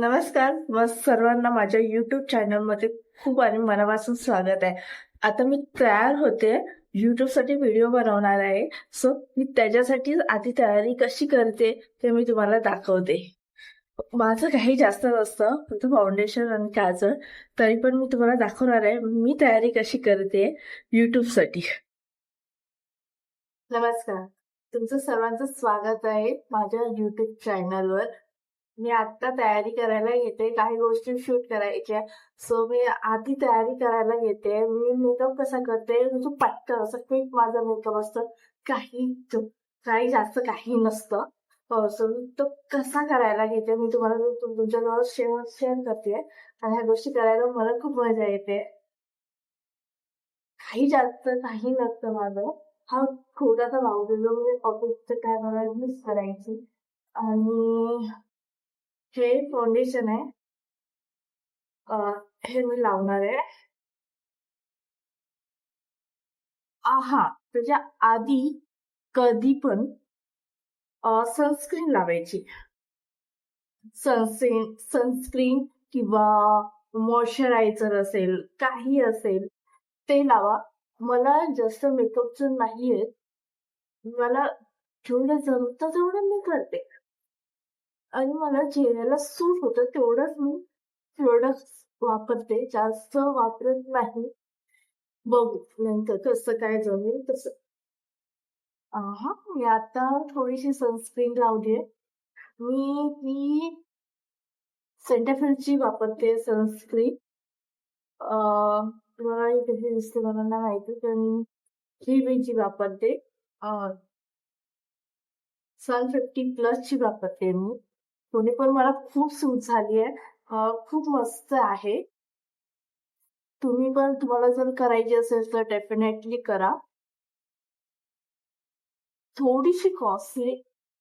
नमस्कार. मग सर्वांना माझ्या युट्यूब चॅनलमध्ये खूप आणि मनापासून स्वागत आहे. आता मी तयार होते. यूट्यूबसाठी व्हिडिओ बनवणार आहे. सो मी त्याच्यासाठी आधी तयारी कशी करते ते मी तुम्हाला दाखवते. माझं काही जास्त नसतं. फक्त फाउंडेशन आणि काजळ. तरी पण मी तुम्हाला दाखवणार आहे मी तयारी कशी करते यूट्यूबसाठी नमस्कार. तुमचं सर्वांचं स्वागत आहे माझ्या युट्यूब चॅनलवर मी आता तयारी करायला घेते काही गोष्टी शूट करायच्या सो मी आधी तयारी करायला घेते. मी मेकअप कसा करते म्हणजे पटकन असं क्विक माझा मेकअप असतं काही काही जास्त काही नसतं. हो, सो तो कसा करायला घेते मी तुम्हाला तुमच्याजवळ शेअर शेअर करते. आणि ह्या गोष्टी करायला मला खूप मजा येते. काही जास्त काही नसतं माझं. हा छोटासा भाऊ म्हणजे ऑफिसचं काय मला मिस करायची. आणि हे फाउंडेशन आहे. हे मी लावणार आहे. हा त्याच्या आधी कधी पण सनस्क्रीन लावायची. सनस्क्रीन सनस्क्रीन किंवा मॉइश्चरायझर असेल काही असेल ते लावा. मला जास्त मेकअपचं नाहीये. मला जेवढं जमतं तेवढं मी करते. आणि मला चेहऱ्याला सूट होतं तेवढंच मी प्रोडक्ट वापरते जास्त वापरत नाही. बघू नंतर कसं काय जमेल तसं. हा मी आता थोडीशी सनस्क्रीन लावली आहे मी ती सेंटाफिलची वापरते सनस्क्रीन तुम्हाला कशी दिसते मला नाही माहिती पण ही मी जी वापरते. सन फिफ्टी प्लसची वापरते मी. दोन्ही पण मला खूप सूट झाली आहे खूप मस्त आहे. तुम्ही पण तुम्हाला जर करायची असेल तर डेफिनेटली करा. थोडीशी कॉस्टली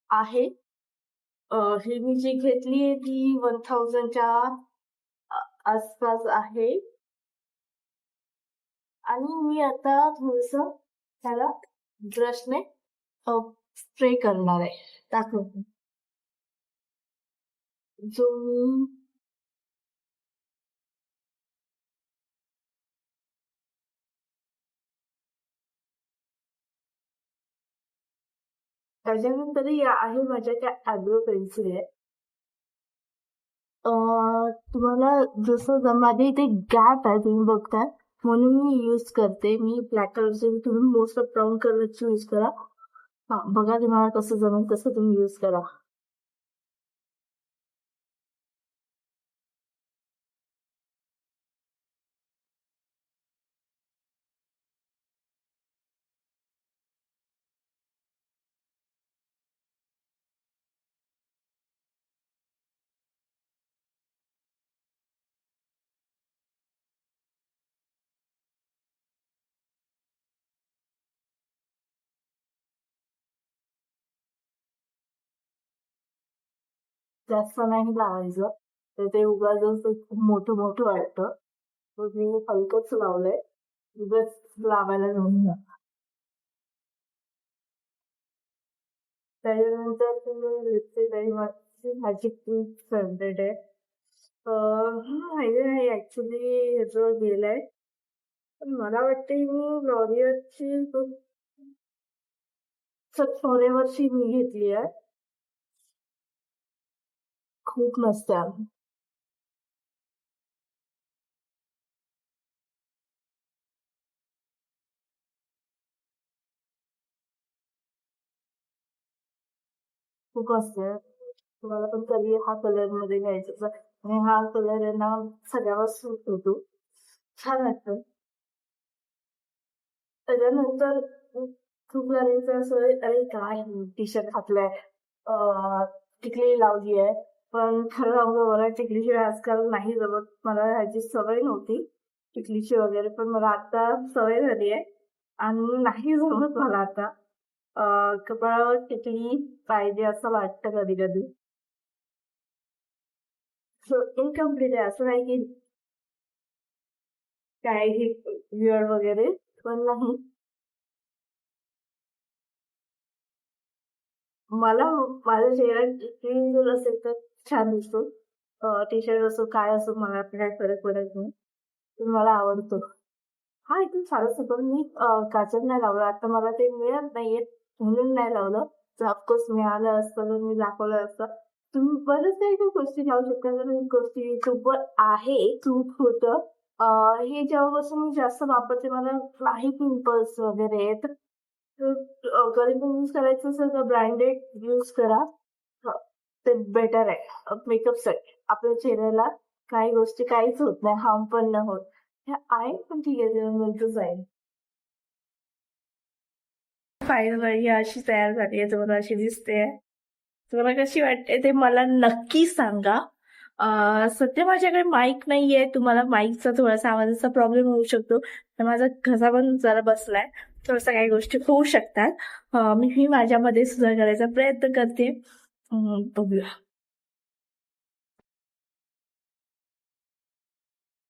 आहे. ही मी जी घेतली आहे ती वन थाउजंडच्या आसपास आहे. आणि मी आता थोडस त्याला ब्रशने स्प्रे करणार आहे. दाखवते. जो त्याच्यानंतर या आहे माझ्या त्या ॲग्रो पेन्सिल आहे तुम्हाला जसं ज- माझ्या इथे गॅप आहे तुम्ही बघताय म्हणून मी यूज करते. मी ब्लॅक कलरचे तुम्ही मोस्ट ऑफ ब्राऊन कलरची यूज करा. हा बघा तुम्हाला कसं जमेल तसं तुम्ही यूज करा. जास्त नाही लावायचं. तर ते उगाच खूप मोठं मोठं वाटतं. मग मी हलकंच लावलंय. उगाच लावायला जाऊन जा त्याच्यानंतर तुम्ही लिपस्टिक आणि माझी माझी खूप फेवरेट आहे. हा माहिती नाही ऍक्च्युली ह्याचं गेलाय. पण मला वाटते मी लॉरियलची फॉरेवरची मी घेतली आहे. खूप मस्त खूप मस्त आहे तुम्हाला पण कधी हा कलरमध्ये घ्यायचा आणि हा कलर आहे ना सगळ्यावर सूट होतो छान वाटतं त्याच्यानंतर खूप जणांचं असं अरे काय टी शर्ट घातलंय टिकली लावली आहे पण खरं सांगू मला टिकलीशिवाय आजकाल नाही जमत. मला ह्याची सवय नव्हती टिकलीची वगैरे पण मला आता सवय झाली आहे आणि नाही जमत मला आता. कपाळावर टिकली पाहिजे असं वाटतं कधी कधी. सो इनकम्प्लीट आहे. असं नाही की काही विअर वगैरे पण नाही. मला माझ्या चेहरा क्लीन जर असेल तर छान दिसतो. टी शर्ट असो काय असो मला काय फरक पडत नाही. पण मला आवडतो. हा एकदम साधं सिंपल मी काचर नाही लावलं. आता मला ते मिळत नाहीये म्हणून नाही लावलं. तर ऑफकोर्स मिळालं असतं तर मी दाखवलं असतं. तुम्ही बरंच काही गोष्टी लावू शकता. कारण गोष्टी युट्यूबवर आहे चूक होतं हे जेव्हापासून मी जास्त वापरते मला काही पिंपल्स वगैरे आहेत. तर कधी पण यूज करायचं असेल तर ब्रँडेड यूज करा. ते बेटर आहे. मेकअपसाठी आपल्या चेहऱ्याला काही गोष्टी काहीच होत नाही हार्म पण नाही होत. हे आहे पण ठीक आहे ते नंतर जाईल फायनल अशी तयार झाली आहे तुम्हाला अशी दिसते तुम्हाला कशी वाटते ते मला नक्की सांगा. सध्या माझ्याकडे माईक नाहीये. तुम्हाला माईकचा थोडासा आवाजाचा प्रॉब्लेम होऊ शकतो. तर माझा घसा पण जरा बसलाय. थोडासा काही गोष्टी होऊ शकतात. मी माझ्यामध्ये सुधार करायचा प्रयत्न करते. बघूया.